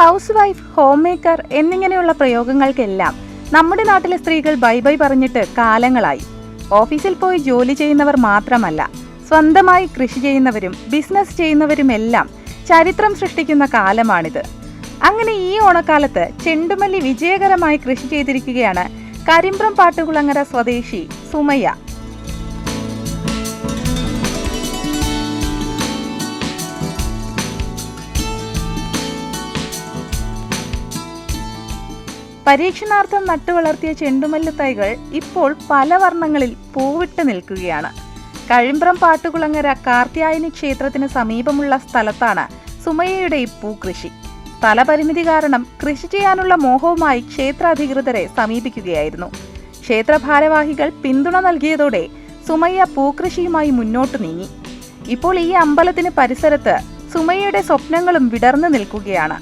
House wife home maker എന്നിങ്ങനെയുള്ള പ്രയോഗങ്ങൾക്കെല്ലാം നമ്മുടെ നാട്ടിലെ സ്ത്രീകൾ ബൈ ബൈ പറഞ്ഞിട്ട് കാലങ്ങളായി. ഓഫീസിൽ പോയി ജോലി ചെയ്യുന്നവർ മാത്രമല്ല സ്വന്തമായി കൃഷി ചെയ്യുന്നവരും ബിസിനസ് ചെയ്യുന്നവരുമെല്ലാം ചരിത്രം സൃഷ്ടിക്കുന്ന കാലമാണിത്. അങ്ങനെ ഈ ഓണക്കാലത്ത് ചെണ്ടുമല്ലി വിജയകരമായി കൃഷി ചെയ്തിരിക്കുകയാണ് കരിമ്പ്രം പാട്ടുകുളങ്ങര സ്വദേശി സുമയ്യ. പരീക്ഷണാർത്ഥം നട്ടുവളർത്തിയ ചെണ്ടുമല്ലി തൈകൾ ഇപ്പോൾ പല വർണങ്ങളിൽ പൂവിട്ട് നിൽക്കുകയാണ്. കഴിമ്പ്രം പാട്ടുകുളങ്ങര കാർത്യായനി ക്ഷേത്രത്തിന് സമീപമുള്ള സ്ഥലത്താണ് സുമയയുടെ ഈ പൂക്കൃഷി സ്ഥലപരിമിതി കാരണം കൃഷി ചെയ്യാനുള്ള മോഹവുമായി ക്ഷേത്ര അധികൃതരെ സമീപിക്കുകയായിരുന്നു. ക്ഷേത്ര ഭാരവാഹികൾ പിന്തുണ നൽകിയതോടെ സുമയ്യ പൂക്കൃഷിയുമായി മുന്നോട്ട് നീങ്ങി. ഇപ്പോൾ ഈ അമ്പലത്തിന് പരിസരത്ത് സുമയ്യയുടെ സ്വപ്നങ്ങളും വിടർന്നു നിൽക്കുകയാണ്.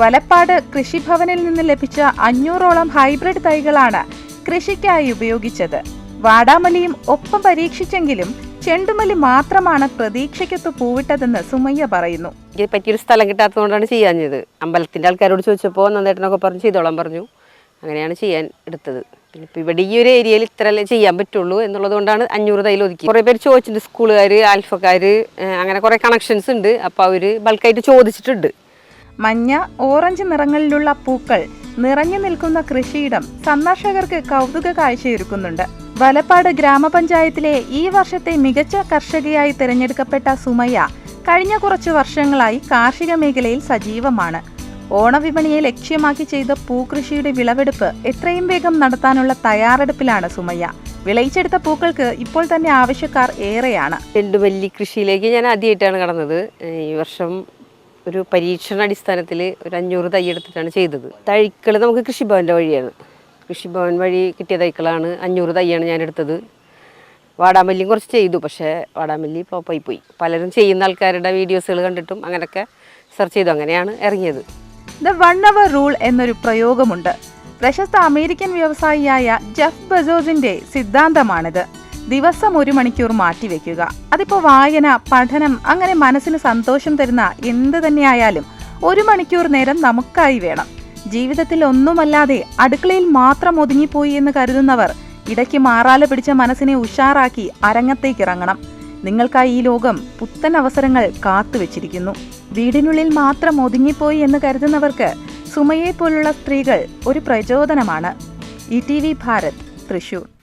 വലപ്പാട് കൃഷിഭവനിൽ നിന്ന് ലഭിച്ച അഞ്ഞൂറോളം ഹൈബ്രിഡ് തൈകളാണ് കൃഷിക്കായി ഉപയോഗിച്ചത്. വാടാമല്ലിയും ഒപ്പം പരീക്ഷിച്ചെങ്കിലും ചെണ്ടുമല്ലി മാത്രമാണ് പ്രതീക്ഷയ്ക്കൊത്ത് പൂവിട്ടതെന്ന് സുമയ്യ പറയുന്നു. എനിക്ക് പറ്റിയൊരു സ്ഥലം കിട്ടാത്തതുകൊണ്ടാണ് ചെയ്യാഞ്ഞത്. അമ്പലത്തിന്റെ ആൾക്കാരോട് ചോദിച്ചപ്പോൾ നന്ദേട്ടനൊക്കെ പറഞ്ഞു ചെയ്തോളാം പറഞ്ഞു. അങ്ങനെയാണ് ചെയ്യാൻ എടുത്തത്. പിന്നെ ഇപ്പോൾ ഇവിടെ ഈ ഒരു ഏരിയയിൽ ഇത്രയല്ലേ ചെയ്യാൻ പറ്റുള്ളൂ എന്നുള്ളത് കൊണ്ടാണ് അഞ്ഞൂറ് തൈൽ ഒതുക്കി. കുറേ പേര് ചോദിച്ചിട്ടുണ്ട് സ്കൂളുകാർ ആൽഫക്കാർ അങ്ങനെ കുറേ കണക്ഷൻസ് ഉണ്ട്. അപ്പോൾ അവർ ബൾക്കായിട്ട് ചോദിച്ചിട്ടുണ്ട്. മഞ്ഞ ഓറഞ്ച് നിറങ്ങളിലുള്ള പൂക്കൾ നിറഞ്ഞു നിൽക്കുന്ന കൃഷിയിടം സന്ദർശകർക്ക് കൗതുക കാഴ്ചയൊരുക്കുന്നുണ്ട്. വലപ്പാട് ഗ്രാമപഞ്ചായത്തിലെ ഈ വർഷത്തെ മികച്ച കർഷകയായി തിരഞ്ഞെടുക്കപ്പെട്ട സുമയ്യ കഴിഞ്ഞ കുറച്ചു വർഷങ്ങളായി കാർഷിക മേഖലയിൽ സജീവമാണ്. ഓണവിപണിയെ ലക്ഷ്യമാക്കി ചെയ്ത പൂക്കൃഷിയുടെ വിളവെടുപ്പ് എത്രയും വേഗം നടത്താനുള്ള തയ്യാറെടുപ്പിലാണ് സുമയ്യ. വിളയിച്ചെടുത്ത പൂക്കൾക്ക് ഇപ്പോൾ തന്നെ ആവശ്യക്കാർ ഏറെയാണ്. ചെണ്ടുമല്ലി കൃഷിയിലേക്ക് ഞാൻ ആദ്യമായിട്ടാണ് കടന്നത്. ഈ വർഷം ഒരു പരീക്ഷണാടിസ്ഥാനത്തിൽ ഒരു അഞ്ഞൂറ് തൈ എടുത്തിട്ടാണ് ചെയ്തത്. തൈക്കൾ നമുക്ക് കൃഷിഭവന്റെ വഴിയാണ്. കൃഷിഭവൻ വഴി കിട്ടിയ തൈക്കളാണ് അഞ്ഞൂറ് തൈയാണ് ഞാൻ എടുത്തത് വാടാമല്ലിയും കുറച്ച് ചെയ്തു പക്ഷേ വാടാമല്ലി ഫ്ലോപ്പായി പോയി. പലരും ചെയ്യുന്ന ആൾക്കാരുടെ വീഡിയോസുകൾ കണ്ടിട്ടും അങ്ങനെയൊക്കെ സെർച്ച് ചെയ്തു. അങ്ങനെയാണ് ഇറങ്ങിയത്. ദ വൺ അവർ റൂൾ എന്നൊരു പ്രയോഗമുണ്ട്. പ്രശസ്ത അമേരിക്കൻ വ്യവസായിയായ ജെഫ് ബസോസിന്റെ സിദ്ധാന്തമാണിത്. ദിവസം ഒരു മണിക്കൂർ മാറ്റിവെക്കുക അതിപ്പോ വായന പഠനം അങ്ങനെ മനസ്സിന് സന്തോഷം തരുന്ന എന്ത് തന്നെയായാലും ഒരു മണിക്കൂർ നേരം നമുക്കായി വേണം. ജീവിതത്തിൽ ഒന്നുമല്ലാതെ അടുക്കളയിൽ മാത്രം ഒതുങ്ങിപ്പോയി എന്ന് കരുതുന്നവർ ഇടയ്ക്ക് മാറാല പിടിച്ച മനസ്സിനെ ഉഷാറാക്കി അരങ്ങത്തേക്ക് ഇറങ്ങണം. നിങ്ങൾക്കായി ഈ ലോകം പുത്തൻ അവസരങ്ങൾ കാത്തുവെച്ചിരിക്കുന്നു വീടിനുള്ളിൽ മാത്രം ഒതുങ്ങിപ്പോയി എന്ന് കരുതുന്നവർക്ക് സുമയെ പോലുള്ള സ്ത്രീകൾ ഒരു പ്രചോദനമാണ്. E T V Bharat Thrissur.